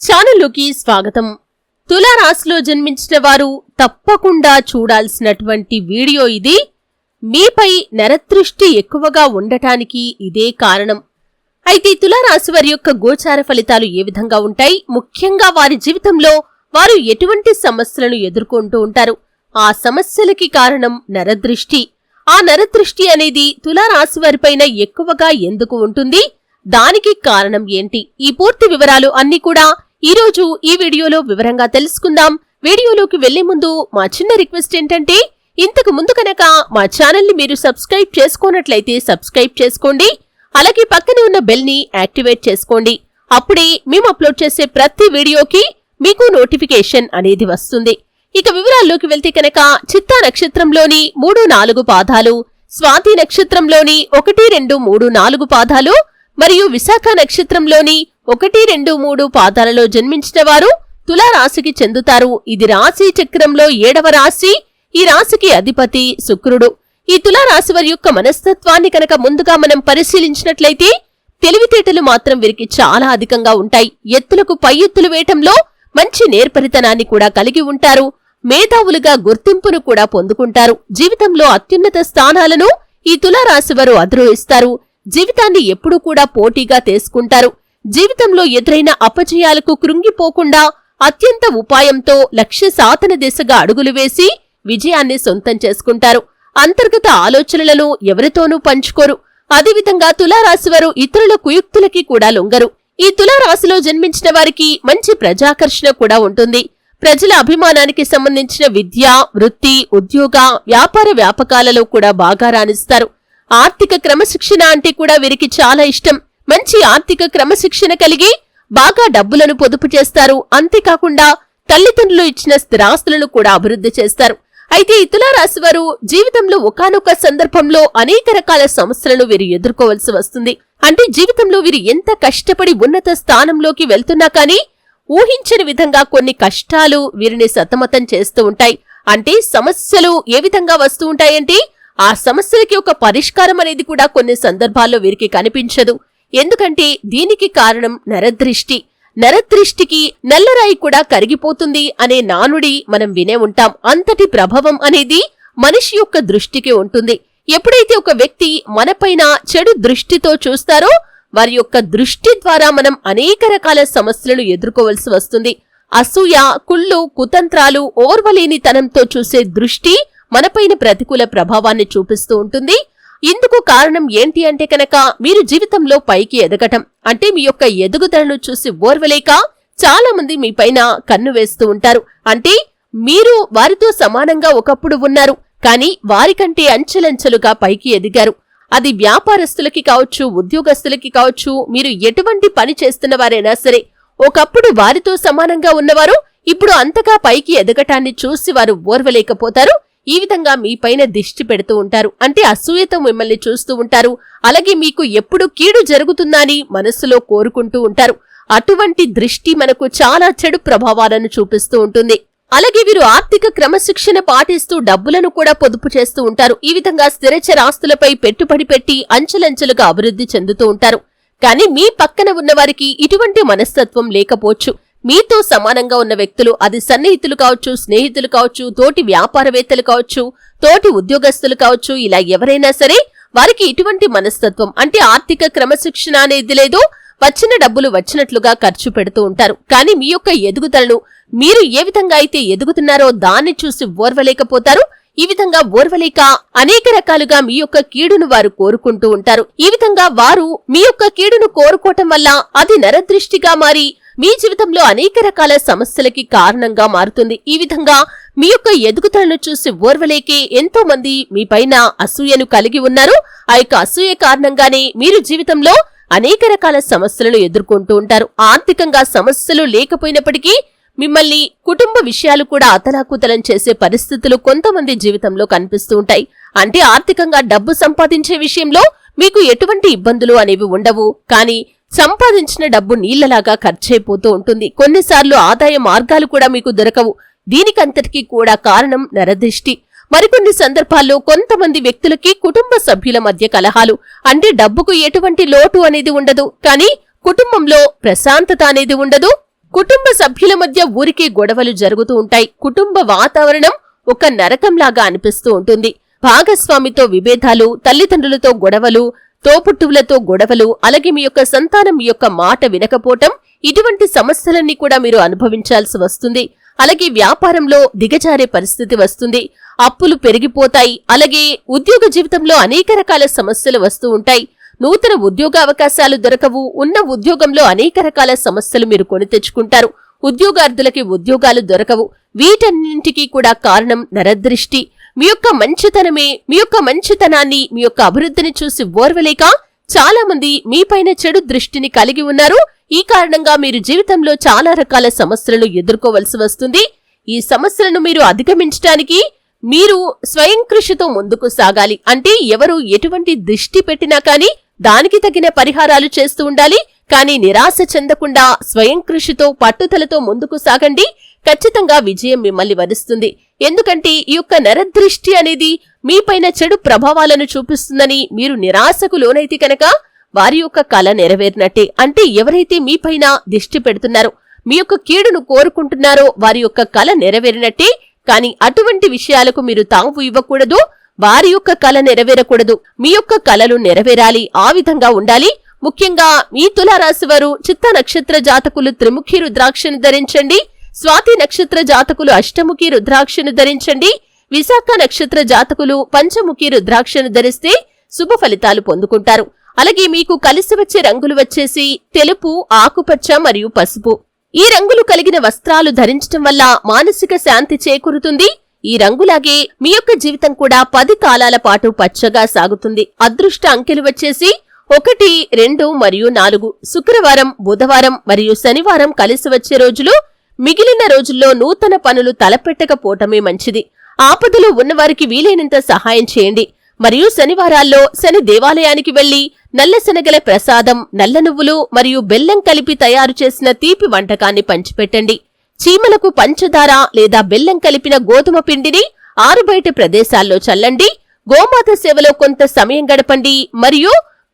ఛానల్లోకి స్వాగతం. తులారాశిలో జన్మించిన వారు తప్పకుండా చూడాల్సినటువంటి వీడియో ఇది. మీపై నరదృష్టి ఎక్కువగా ఉండటానికి ఇదే కారణం. అయితే తులారాశి వారి యొక్క గోచార ఫలితాలు ఏ విధంగా ఉంటాయి? ముఖ్యంగా వారి జీవితంలో వారు ఎటువంటి సమస్యలను ఎదుర్కొంటూ ఉంటారు? ఆ సమస్యలకి కారణం నరదృష్టి. ఆ నరదృష్టి అనేది తులారాశి వారిపైన ఎక్కువగా ఎందుకు ఉంటుంది? దానికి కారణం ఏంటి? ఈ పూర్తి వివరాలు అన్ని కూడా ఈరోజు ఈ వీడియోలో వివరంగా తెలుసుకుందాం. వీడియోలోకి వెళ్ళే ముందు మా చిన్న రిక్వెస్ట్ ఏంటంటే ఇంతకు ముందు కనుక మా ఛానల్ని మీరు సబ్స్క్రైబ్ చేసుకోనట్లయితే సబ్స్క్రైబ్ చేసుకోండి. అలాగే పక్కనే ఉన్న బెల్ని యాక్టివేట్ చేసుకోండి. అప్పుడే మేము అప్లోడ్ చేసే ప్రతి వీడియోకి మీకు నోటిఫికేషన్ అనేది వస్తుంది. ఇక వివరాల్లోకి వెళ్తే కనుక చిత్తా నక్షత్రంలోని మూడు నాలుగు పాదాలు స్వాతి నక్షత్రంలోని ఒకటి రెండు మూడు నాలుగు పాదాలు మరియు విశాఖ నక్షత్రంలోని ఒకటి రెండు మూడు పాదాలలో జన్మించిన వారు తులారాశికి చెందుతారు. ఇది రాశి చక్రంలో ఏడవ రాశి. ఈ రాశికి అధిపతి శుక్రుడు. ఈ తులారాశి వారి యొక్క మనస్తత్వాన్ని కనుక ముందుగా మనం పరిశీలించినట్లయితే తెలివితేటలు మాత్రం వీరికి చాలా అధికంగా ఉంటాయి. ఎత్తులకు పై ఎత్తులు వేయటంలో మంచి నేర్పరితనాన్ని కూడా కలిగి ఉంటారు. మేధావులుగా గుర్తింపును కూడా పొందుకుంటారు. జీవితంలో అత్యున్నత స్థానాలను ఈ తులారాశి వారు అధిరోహిస్తారు. జీవితాన్ని ఎప్పుడూ కూడా పోటీగా తీసుకుంటారు. జీవితంలో ఎదురైన అపజయాలకు కృంగిపోకుండా అత్యంత ఉపాయంతో లక్ష్య సాధన దిశగా అడుగులు వేసి విజయాన్ని సొంతం చేసుకుంటారు. అంతర్గత ఆలోచనలను ఎవరితోనూ పంచుకోరు. అదేవిధంగా తులారాశివారు ఇతరుల కుయుక్తులకి కూడా లొంగరు. ఈ తులారాశిలో జన్మించిన వారికి మంచి ప్రజాకర్షణ కూడా ఉంటుంది. ప్రజల అభిమానానికి సంబంధించిన విద్య వృత్తి ఉద్యోగ వ్యాపార వ్యాపకాలలో కూడా బాగా రాణిస్తారు. ఆర్థిక క్రమశిక్షణ అంటే కూడా వీరికి చాలా ఇష్టం. మంచి ఆర్థిక క్రమశిక్షణ కలిగి బాగా డబ్బులను పొదుపు చేస్తారు. అంతేకాకుండా తల్లిదండ్రులు ఇచ్చిన స్థిరాస్తులను కూడా అభివృద్ధి చేస్తారు. అయితే ఈ తులారాశి వారు జీవితంలో ఒకనొక సందర్భంలో అనేక రకాల సమస్యలను వీరు ఎదుర్కోవలసి వస్తుంది. అంటే జీవితంలో వీరు ఎంత కష్టపడి ఉన్నత స్థానంలోకి వెళ్తున్నా కానీ ఊహించని విధంగా కొన్ని కష్టాలు వీరిని సతమతం చేస్తూ ఉంటాయి. అంటే సమస్యలు ఏ విధంగా వస్తూ ఉంటాయంటే ఆ సమస్యలకి ఒక పరిష్కారం అనేది కూడా కొన్ని సందర్భాల్లో వీరికి కనిపించదు. ఎందుకంటే దీనికి కారణం నరదృష్టి. నరదృష్టికి నల్లరాయి కూడా కరిగిపోతుంది అనే నానుడి మనం వినే ఉంటాం. అంతటి ప్రభావం అనేది మనిషి యొక్క దృష్టికి ఉంటుంది. ఎప్పుడైతే ఒక వ్యక్తి మనపైన చెడు దృష్టితో చూస్తారో వారి యొక్క దృష్టి ద్వారా మనం అనేక రకాల సమస్యలను ఎదుర్కోవలసి వస్తుంది. అసూయ కుళ్ళు కుతంత్రాలు ఓర్వలేనితనంతో చూసే దృష్టి మనపైన ప్రతికూల ప్రభావాన్ని చూపిస్తూ ఉంటుంది. ఇందుకు కారణం ఏంటి అంటే కనుక మీరు జీవితంలో పైకి ఎదగటం. అంటే మీ యొక్క ఎదుగుదలను చూసి ఓర్వలేక చాలా మంది మీ పైన కన్ను వేస్తూ ఉంటారు. అంటే మీరు వారితో సమానంగా ఒకప్పుడు ఉన్నారు. కానీ వారికంటే అంచెలంచెలుగా పైకి ఎదిగారు. అది వ్యాపారస్తులకి కావచ్చు ఉద్యోగస్తులకి కావచ్చు మీరు ఎటువంటి పని చేస్తున్న వారైనా సరే ఒకప్పుడు వారితో సమానంగా ఉన్నవారు ఇప్పుడు అంతగా పైకి ఎదగటాన్ని చూసి వారు ఓర్వలేకపోతారు. ఈ విధంగా మీపైన దిష్టి పెడుతూ ఉంటారు. అంటే అసూయతో మిమ్మల్ని చూస్తూ ఉంటారు. అలాగే మీకు ఎప్పుడు కీడు జరుగుతుందని మనస్సులో కోరుకుంటూ ఉంటారు. అటువంటి దృష్టి మనకు చాలా చెడు ప్రభావాలను చూపిస్తూ ఉంటుంది. అలాగే వీరు ఆర్థిక క్రమశిక్షణ పాటిస్తూ డబ్బులను కూడా పొదుపు చేస్తూ ఉంటారు. ఈ విధంగా స్థిరచర ఆస్తులపై పెట్టుబడి పెట్టి అంచెలంచెలుగా అభివృద్ధి చెందుతూ ఉంటారు. కానీ మీ పక్కన ఉన్నవారికి ఇటువంటి మనస్తత్వం లేకపోవచ్చు. మీతో సమానంగా ఉన్న వ్యక్తులు అది సన్నిహితులు కావచ్చు స్నేహితులు కావచ్చు తోటి వ్యాపారవేత్తలు కావచ్చు తోటి ఉద్యోగస్తులు కావచ్చు ఇలా ఎవరైనా సరే వారికి ఇటువంటి మనస్తత్వం అంటే ఆర్థిక క్రమశిక్షణ అనేది లేదు వచ్చిన డబ్బులు వచ్చినట్లుగా ఖర్చు పెడుతూ ఉంటారు. కానీ మీ యొక్క ఎదుగుదలను మీరు ఏ విధంగా అయితే ఎదుగుతున్నారో దాన్ని చూసి ఓర్వలేకపోతారు. ఈ విధంగా ఓర్వలేక అనేక రకాలుగా మీ యొక్క కీడును వారు కోరుకుంటూ ఉంటారు. ఈ విధంగా వారు మీ యొక్క కీడును కోరుకోవటం వల్ల అది నరదృష్టిగా మారి మీ జీవితంలో అనేక రకాల సమస్యలకి కారణంగా మారుతుంది. ఈ విధంగా మీ యొక్క ఎదుగుదలను చూసి ఓర్వలేకి ఎంతో మంది మీ పైన అసూయను కలిగి ఉన్నారు. ఆ యొక్క అసూయ కారణంగానే మీరు జీవితంలో అనేక రకాల సమస్యలను ఎదుర్కొంటూ ఉంటారు. ఆర్థికంగా సమస్యలు లేకపోయినప్పటికీ మిమ్మల్ని కుటుంబ విషయాలు కూడా అతలాకుతలం చేసే పరిస్థితులు కొంతమంది జీవితంలో కనిపిస్తూ ఉంటాయి. అంటే ఆర్థికంగా డబ్బు సంపాదించే విషయంలో మీకు ఎటువంటి ఇబ్బందులు అనేవి ఉండవు. కానీ సంపాదించిన డబ్బు నీళ్ళలాగా ఖర్చైపోతూ ఉంటుంది. కొన్నిసార్లు ఆదాయ మార్గాలు కూడా మీకు దొరకవు. దీనికంతటికీ కూడా కారణం నరదృష్టి. మరికొన్ని సందర్భాల్లో కొంతమంది వ్యక్తులకి కుటుంబ సభ్యుల మధ్య కలహాలు. అంటే డబ్బుకు ఎటువంటి లోటు అనేది ఉండదు. కానీ కుటుంబంలో ప్రశాంతత అనేది ఉండదు. కుటుంబ సభ్యుల మధ్య ఊరికే గొడవలు జరుగుతూ ఉంటాయి. కుటుంబ వాతావరణం ఒక నరకంలాగా అనిపిస్తూ ఉంటుంది. భాగస్వామితో విభేదాలు తల్లిదండ్రులతో గొడవలు తోపుట్టువులతో గొడవలు అలాగే మీ యొక్క సంతానం మీ యొక్క మాట వినకపోవటం ఇటువంటి సమస్యలన్నీ కూడా మీరు అనుభవించాల్సి వస్తుంది. అలాగే వ్యాపారంలో దిగజారే పరిస్థితి వస్తుంది. అప్పులు పెరిగిపోతాయి. అలాగే ఉద్యోగ జీవితంలో అనేక రకాల సమస్యలు వస్తూ ఉంటాయి. నూతన ఉద్యోగ అవకాశాలు దొరకవు. ఉన్న ఉద్యోగంలో అనేక రకాల సమస్యలు మీరు కొని తెచ్చుకుంటారు. ఉద్యోగార్థులకి ఉద్యోగాలు దొరకవు. వీటన్నింటికీ కూడా కారణం నరదృష్టి. మీ యొక్క మంచితనమే మీ యొక్క మంచితనాన్ని మీ యొక్క అభివృద్ధిని చూసి ఓర్వలేక చాలా మంది మీపైన చెడు దృష్టిని కలిగి ఉన్నారు. ఈ కారణంగా మీరు జీవితంలో చాలా రకాల సమస్యలను ఎదుర్కోవలసి వస్తుంది. ఈ సమస్యలను మీరు అధిగమించడానికి మీరు స్వయం కృషితో ముందుకు సాగాలి. అంటే ఎవరు ఎటువంటి దృష్టి పెట్టినా కానీ దానికి తగిన పరిహారాలు చేస్తూ ఉండాలి. కానీ నిరాశ చెందకుండా స్వయం కృషితో పట్టుదలతో ముందుకు సాగండి. ఖచ్చితంగా విజయం మిమ్మల్ని వరిస్తుంది ఎందుకంటే ఈ యొక్క నరదృష్టి అనేది మీపైన చెడు ప్రభావాలను చూపిస్తుందని మీరు నిరాశకు లోనైతే కనుక వారి యొక్క కళ నెరవేరినట్టే. అంటే ఎవరైతే మీపైన దిష్టి పెడుతున్నారో మీ యొక్క కీడును కోరుకుంటున్నారో వారి యొక్క కళ నెరవేరినట్టే. కానీ అటువంటి విషయాలకు మీరు తావు ఇవ్వకూడదు వారి యొక్క కళ నెరవేరకూడదు. మీ యొక్క కళలు నెరవేరాలి ఆ విధంగా ఉండాలి. ముఖ్యంగా మీ తులారాశి వారు చిత్త నక్షత్ర జాతకులు త్రిముఖి రుద్రాక్షను ధరించండి. స్వాతి నక్షత్ర జాతకులు అష్టముఖి రుద్రాక్షను ధరించండి. విశాఖ నక్షత్ర జాతకులు పంచముఖి రుద్రాక్షను ధరిస్తే శుభ ఫలితాలు పొందుకుంటారు. అలాగే మీకు కలిసి వచ్చే రంగులు వచ్చేసి తెలుపు ఆకుపచ్చ మరియు పసుపు. ఈ రంగులు కలిగిన వస్త్రాలు ధరించటం వల్ల మానసిక శాంతి చేకూరుతుంది. ఈ రంగులాగే మీ యొక్క జీవితం కూడా పది కాలాల పాటు పచ్చగా సాగుతుంది. అదృష్ట అంకెలు వచ్చేసి ఒకటి రెండు మరియు నాలుగు. శుక్రవారం బుధవారం మరియు శనివారం కలిసి వచ్చే రోజులు మిగిలిన రోజుల్లో నూతన పనులు తలపెట్టకపోవటమే మంచిది. ఆపదలో ఉన్నవారికి వీలైనంత సహాయం చేయండి. మరియు శనివారాల్లో శని దేవాలయానికి వెళ్ళి నల్లశనగల ప్రసాదం నల్ల నువ్వులు మరియు బెల్లం కలిపి తయారు చేసిన తీపి వంటకాన్ని పంచిపెట్టండి. చీమలకు పంచదార లేదా బెల్లం కలిపిన గోధుమ పిండిని ఆరుబయట ప్రదేశాల్లో చల్లండి. గోమాత సేవలో కొంత సమయం గడపండి. మరియు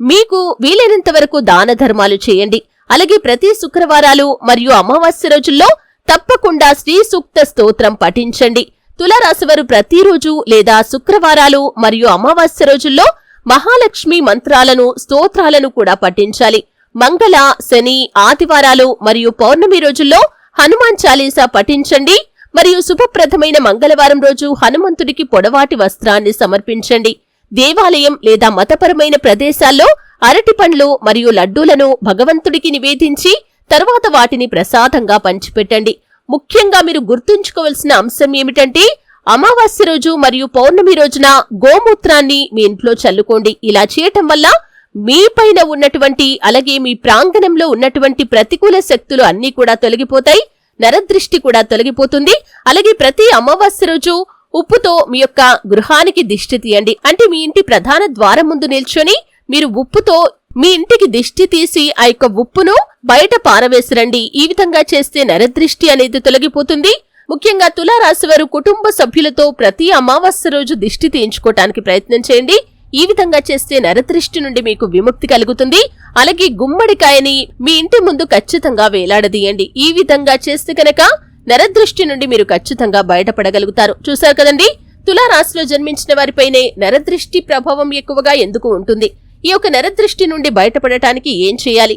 మీకు వీలైనంత వరకు దాన ధర్మాలు చేయండి. అలాగే ప్రతి శుక్రవారాలు మరియు అమావాస్య రోజుల్లో తప్పకుండా శ్రీ సూక్త స్తోత్రం పఠించండి. తులరాశివారు ప్రతిరోజు లేదా శుక్రవారాలు మరియు అమావాస్య రోజుల్లో మహాలక్ష్మి మంత్రాలను స్తోత్రాలను కూడా పఠించాలి. మంగళ శని ఆదివారాలు మరియు పౌర్ణమి రోజుల్లో హనుమాన్ చాలీసా పఠించండి. మరియు శుభప్రదమైన మంగళవారం రోజు హనుమంతుడికి పొడవాటి వస్త్రాన్ని సమర్పించండి. దేవాలయం లేదా మతపరమైన ప్రదేశాల్లో అరటి పండ్లు మరియు లడ్డూలను భగవంతుడికి నివేదించి తర్వాత వాటిని ప్రసాదంగా పంచిపెట్టండి. ముఖ్యంగా మీరు గుర్తుంచుకోవలసిన అంశం ఏమిటంటే అమావాస్య రోజు మరియు పౌర్ణమి రోజున గోమూత్రాన్ని మీ ఇంట్లో చల్లుకోండి. ఇలా చేయటం వల్ల మీపైన ఉన్నటువంటి అలాగే మీ ప్రాంగణంలో ఉన్నటువంటి ప్రతికూల శక్తులు అన్నీ కూడా తొలగిపోతాయి. నరదృష్టి కూడా తొలగిపోతుంది. అలాగే ప్రతి అమావాస్య రోజు ఉప్పుతో మీ యొక్క గృహానికి దిష్టి తీయండి. అంటే మీ ఇంటి ప్రధాన ద్వారం ముందు నిల్చొని మీరు ఉప్పుతో మీ ఇంటికి దిష్టి తీసి ఆ యొక్క ఉప్పును బయట పారవేసిరండి ఈ విధంగా చేస్తే నరదృష్టి అనేది తొలగిపోతుంది. ముఖ్యంగా తులారాశివారు కుటుంబ సభ్యులతో ప్రతి అమావాస్య రోజు దిష్టి తీయించుకోవటానికి ప్రయత్నం చేయండి. ఈ విధంగా చేస్తే నరదృష్టి నుండి మీకు విముక్తి కలుగుతుంది. అలాగే గుమ్మడికాయని మీ ఇంటి ముందు ఖచ్చితంగా వేలాడదీయండి. ఈ విధంగా చేస్తే కనుక నరదృష్టి నుండి మీరు ఖచ్చితంగా బయటపడగలుగుతారు. చూశారు కదండి? తులారాశిలో జన్మించిన వారిపైనే నరదృష్టి ప్రభావం ఎక్కువగా ఎందుకు ఉంటుంది? ఈ యొక్క నరదృష్టి నుండి బయటపడటానికి ఏం చేయాలి?